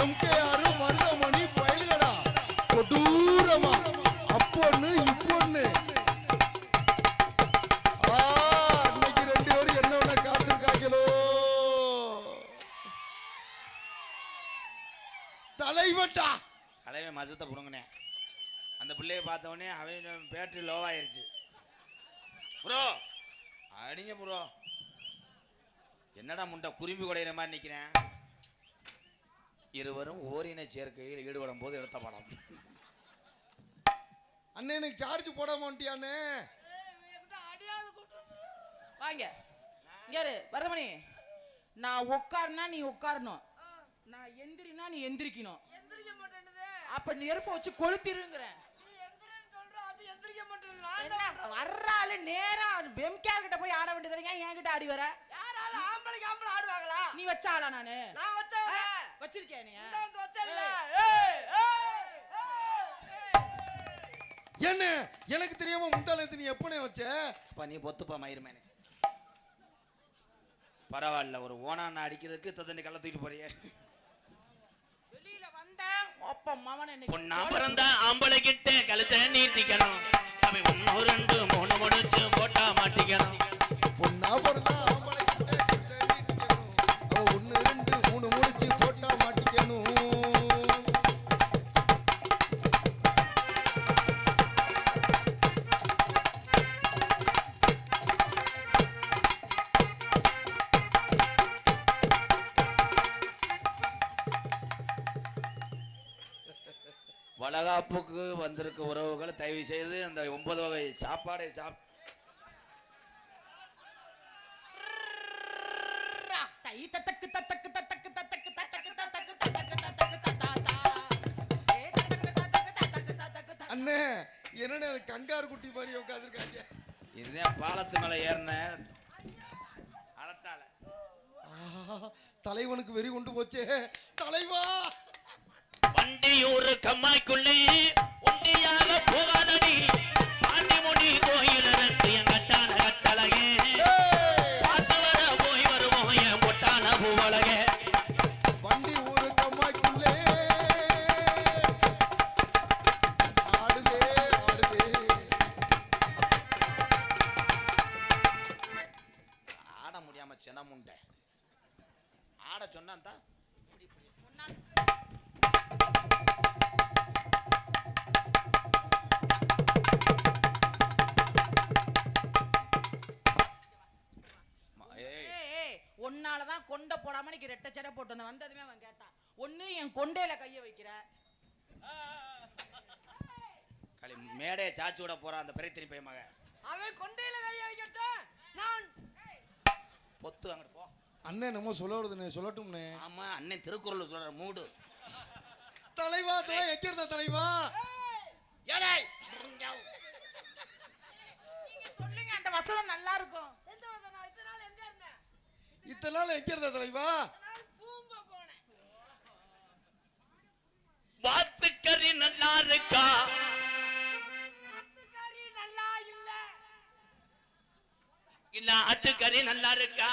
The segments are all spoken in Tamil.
எம்கேஆர் மருதமணி பயில்கடா கொடூரமா. அப்பொண்ணு இப்பொண்ணு. ஆ, இன்னைக்கு ரெண்டு பேரும் என்ன விட காத்திருக்காங்களோ? தலைவட்டா. தலைவன் மசத்தை புடுங்கினேன் அந்த பிள்ளைய பார்த்த உடனே அவன் பேட்டரி லோவாயிருச்சு ப்ரோ அடிங்க ப்ரோ. என்னடா முண்டை குரும்பி குடையிற மாதிரி நிற்கிறேன் இருவரும் ஓரின சேர்க்கையில் ஈடுபடும் போது எடுத்த படம். அண்ணே எனக்கு சார்ஜ் போட மாட்டியானே வாங்க. யாரு வரமணி நான் உட்காருனா நீ உட்காரணும். நான் எந்திரினா நீ எந்திரிக்கணும். எந்திரிக்க மாட்டேன்னுது அப்ப நெருப்ப வச்சு கொளுத்திருங்கிறேன். நீ எந்திரின்னு சொல்ற அது எந்திரிக்க மாட்டேங்குது என்ன வர்ற ஆளு நேரா வெம்கேர் கிட்ட போய் ஆட வேண்டியதுங்க என்கிட்ட ஆடி வர? யாரால ஆம்பளைக்கு ஆம்பளை ஆடுவாங்களா? நீ வச்ச ஆளா நானு? நான் நீ? வந்து என்ன? எனக்கு தெரியாம முந்தானத்து நீ எப்பனே வச்ச? அப்பா நீ பொத்துப்பா மயிருமேனே பரவாயில்ல ஒரு ஓனான அடிக்கிறதுக்கு தத்தண்ணி கள்ள தூக்கிட்டு போறியே. வெளியில வந்தேன் ஒப்ப மவன பொண்ணா பிறந்தா ஆம்பளை கிட்ட கழுத்தை நீட்டிக்கணும். அவன் ஒன்னு ரெண்டு மூணு முடிச்சு போட்டா மாட்டிக்கணும். பொண்ணா பிறந்தா ஆம்பளை கிட்ட கிட்ட நீட்டிக்கணும். அவ ஒண்ணு ரெண்டு மூணு முடிச்சு போட்டா வந்திருக்க உறவுகள் தயவு செய்து அந்த ஒன்பது வகை சாப்பாடை சாப்பிட்டு அண்ணே என்னண்ணே கங்காரு குட்டி மாதிரி உட்காந்துருக்காங்க இதுதான் பாலத்து மேலே ஏறினேன் அலத்தால தலைவனுக்கு வெறி கொண்டு போச்சே. தலைவா! வண்டியூர் கம்மாய்க்குள்ளே. ஆட சொன்னான் தான் உன்னாலதான் கொண்ட போடாம இன்னைக்கு ரெட்டை சடை போட்டு வந்தேன் வந்ததுமே அவன் கேட்டான் ஒண்ணு என் கொண்டையில கைய வைக்கிற. களி மேடையை சாச்சி விட போறான் அந்த பெரிய பையன் மக அவன் கொண்டையில கைய வைக்கட்டும். நான் பொத்து அங்கிட்டு போ. அண்ணன் நம்ம சொல்ல வருதுண்ணே சொல்லட்டும்ண்ணே ஆமா அண்ணன் திருக்குறள் சொல்ற மூடு. தலைவா தலை இருந்த தலைவா? ஏடேய் நீங்க சொல்லுங்க அந்த வசனம் நல்லா இருக்கும். எந்த வசனம்? நான் இத்தனை நாள் எங்க இருந்தேன் இத்தனை நாள் இருந்த தலைவா? போனேன். வாத்துக்கறி நல்லா இருக்கா? பத்துக்காரி நல்லா இல்ல. இல்ல ஆட்டுக்கறி நல்லா இருக்கா?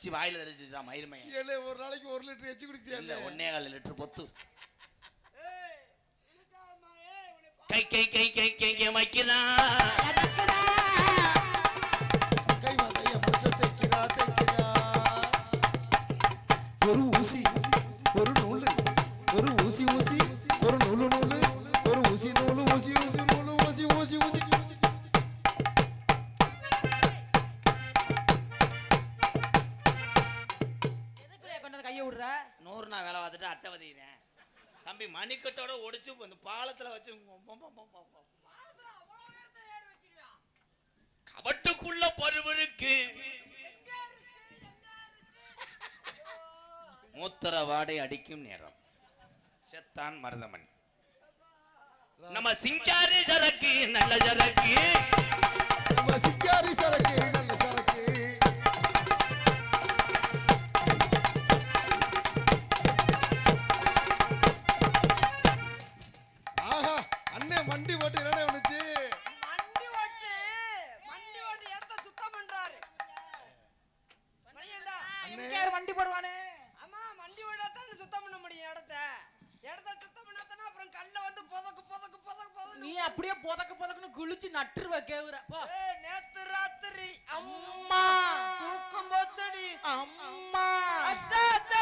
எச்சி வாயில தெரிச்சிச்சா மயிர்மையன் ஏலே ஒரு நாளைக்கு ஒரு லிட்டர் எச்சி இல்ல குடிப்பியா ஒன்னே கால் லிட்டர் பொத்து. கை கை கை கை கை கை வைக்கிறான் தம்பி மணிக்கட்டோட ஒடிச்சு இந்த பாலத்தில் வச்சு கபட்டுக்குள்ள பருவருக்கு மூத்திர வாடை அடிக்கும் நேரம். செத்தான் மருதமணி. நம்ம சிங்காரி சரக்கு நல்ல சரக்கு. எம்ஜிஆர் வண்டி போடுவானே? ஆமா மண்டி ஓட்டா தான் சுத்தம் பண்ண முடியும் இடத்த. இடத்த சுத்தம் பண்ணாதானே அப்புறம் கல்ல வந்து புதக்கு புதக்கு புதக்கு புதக்கு நீ அப்படியே புதக்க புதக்குன்னு குளிச்சு நட்டுருவ கேவுற. போ. நேத்து ராத்திரி அம்மா. தூக்கம் போச்சடி. அம்மா. அச்சா அச்சா.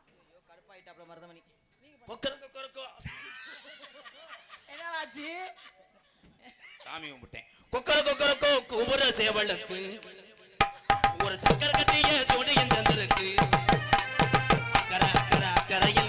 ஐயோ கடுப்பாயிட்டாப்ல மருதமணி. கொக்கர கொக்கரக்கோ என்னடாச்சு சாமி கும்பிட்டேன். கொக்கர கொக்கரக்கோ குபுர சேவலுக்கு ஒரு சக்கர கட்டிய சோடியின் தந்திருக்கு. அக்கறை அக்கறை அக்கறையில்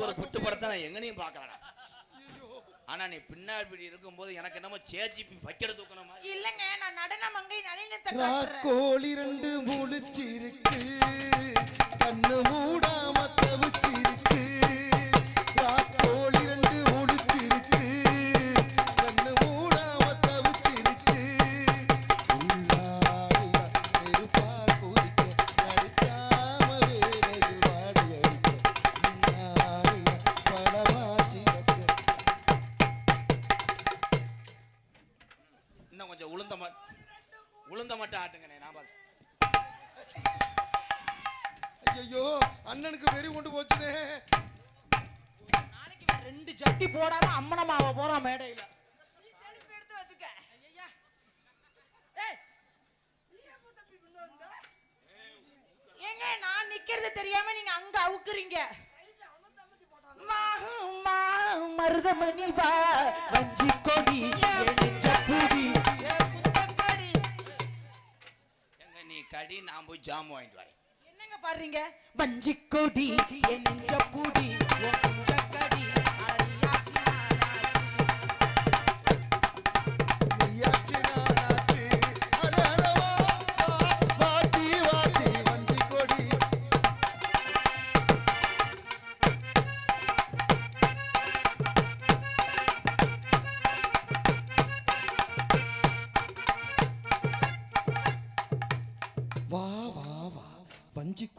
ஒரு குத்து படத்தை நான் எங்கனையும் பார்க்கலடா ஆனா நீ பின்னாடி இருக்கும்போது எனக்கு என்னமோ சேச்சி பக்கெட தூக்கின மாதிரி. இல்லங்க நான் நடன மங்கை நளினத்தை ராக்கோழி ரெண்டு முழிச்சிருக்கு. கண்ணு மூடாம ஐயோ அண்ணனுக்கு வெறி கொண்டு போச்சுனே. நாளைக்கு ரெண்டு ஜட்டி போடாம அம்மனமாவ போறான் மேடையில. ஏங்க நான் நிக்கிறது தெரியாம நீங்க அங்க அவுக்குறீங்க. மருதமணி வா. வஞ்சி கொடி நீ கடி நான் போய் ஜாம் வாங்கிட்டு வரேன். பாடுறீங்க? வஞ்சி கொடி என் நெஞ்ச பூடி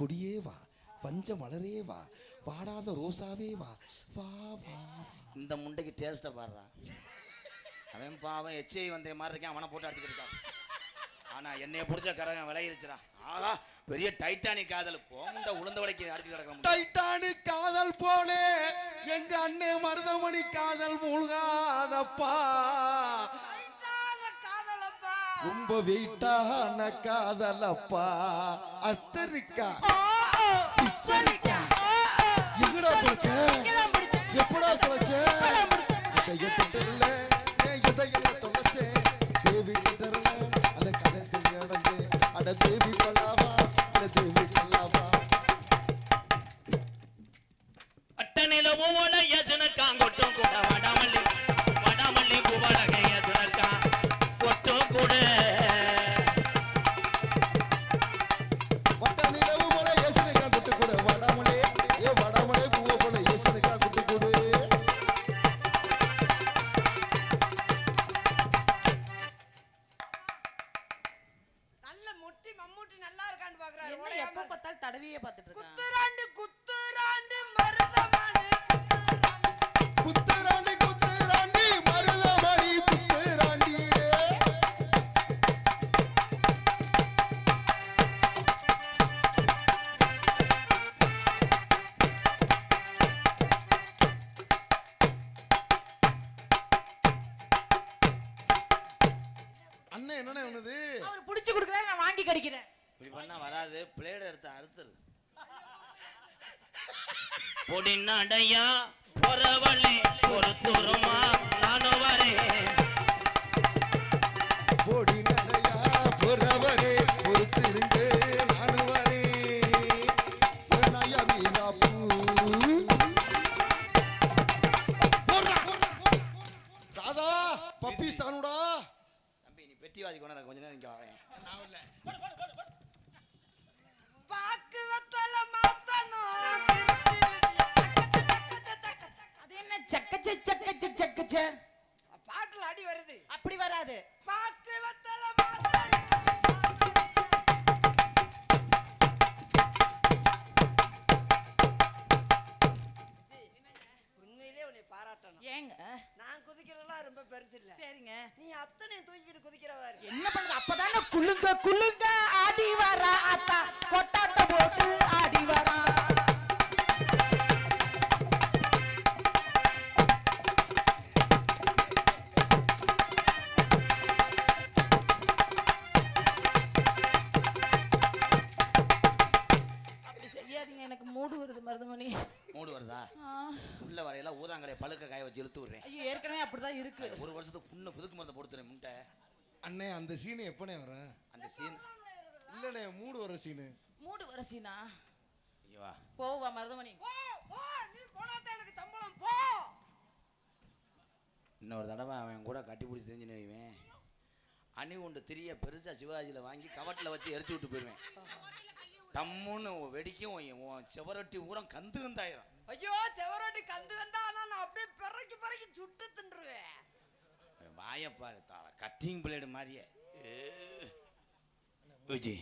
கொடியே வா வஞ்ச மலரே வா வாடாத ரோசாவே வா. வா வா இந்த முண்டைக்கு டேஸ்ட்டை பாடுறான் அவன் பாவன் எச்ஐ வந்த மாதிரி இருக்கேன் அவனை போட்டு அடிச்சுட்டு இருக்கான். ஆனா என்னைய பிடிச்ச கரகம் விளையிருச்சுடா ஆஹா பெரிய டைட்டானிக் காதல். போமுண்ட உளுந்த வடைக்கு அடிச்சு கிடக்கிற டைட்டானிக் காதல் போலே எங்க அண்ணே மருதமணி காதல் மூழ்காதப்பா. ரொம்ப வெயிட்டான காதலப்பா. அஸ்தரிக்கா. எங்கடா பிடிச்சேன். எப்படா தொலைச்ச பிளேட் எடுத்து அறுத்துரு பொடி நடையா பொறவழி பொறுத்துருமா நானும் வரேன். போடி நடையா பொறவரே பொறுத்திருங்க நானும் வரேன். வீராப்பூ பப்பிஸ்தானுடா தம்பி நீ பெட்டிவாதி கொண்டு கொஞ்ச நேரம் இங்க வரேன் பாக்கு வெத்தல பாட்டுல அடி வருது. அப்படி வராது. பாக்கு வெத்தல மாத்தணும். உண்மையிலே உன்னை பாராட்டணும். ஏங்க? நான் குதிக்கிறதெல்லாம் ரொம்ப பெருசு இல்ல. சரிங்க. நீ அத்தனை தூக்கிட்டு குதிக்கிறவாரு என்ன பண்றது அப்பதானே குளுங்க குளுங்க அண்ணே அந்த சீனு எப்பனே வரேன் அந்த சீன் இல்லண்ணே மூடு வர சீனு மூடு வரசினா இங்க வா. போவா மருதமணி. போ போ நீ போனாதான் எனக்கு சம்பளம் போ. இன்னொரு தடவை அவன் கூட கட்டி பிடிச்சி தெரிஞ்சுன்னு வைவேன் அணி உண்டு திரிய பெருசா சிவாஜியில் வாங்கி கவட்டில் வச்சு எரிச்சு விட்டு போயிடுவேன் தம்முன்னு வெடிக்கும் உன் செவரொட்டி ஊரம் கந்து கந்தாயிரம். ஐயோ செவரோட்டி கந்து வந்தா ஆனா நான் அப்படியே பிறக்கி பிறக்கி சுட்டு நாயப்பாரு தாள கட்டிங் பிளேடு மாதிரியே. விஜி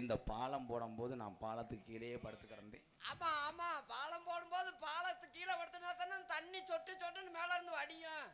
இந்த பாலம் போடும்போது நான் பாலத்துக்கு கீழேயே படுத்து கிடந்தேன். ஆமா ஆமா பாலம் போடும்போது பாலத்துக்கு கீழே படுத்துனா தானே தண்ணி சொட்டு சொட்டுன்னு மேல இருந்து வடியும்.